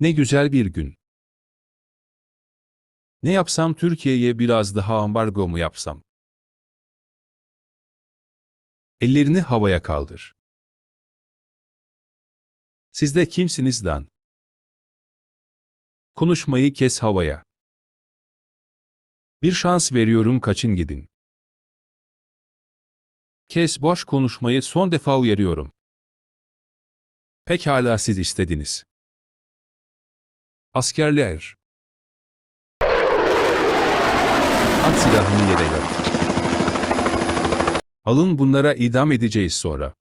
Ne güzel bir gün. Ne yapsam Türkiye'ye biraz daha ambargo mu yapsam? Ellerini havaya kaldır. Siz de kimsiniz lan? Konuşmayı kes havaya. Bir şans veriyorum kaçın gidin. Kes boş konuşmayı son defa uyarıyorum. Pekala siz istediniz. Askerler. At silahını yere yat. Alın bunlara idam edeceğiz sonra.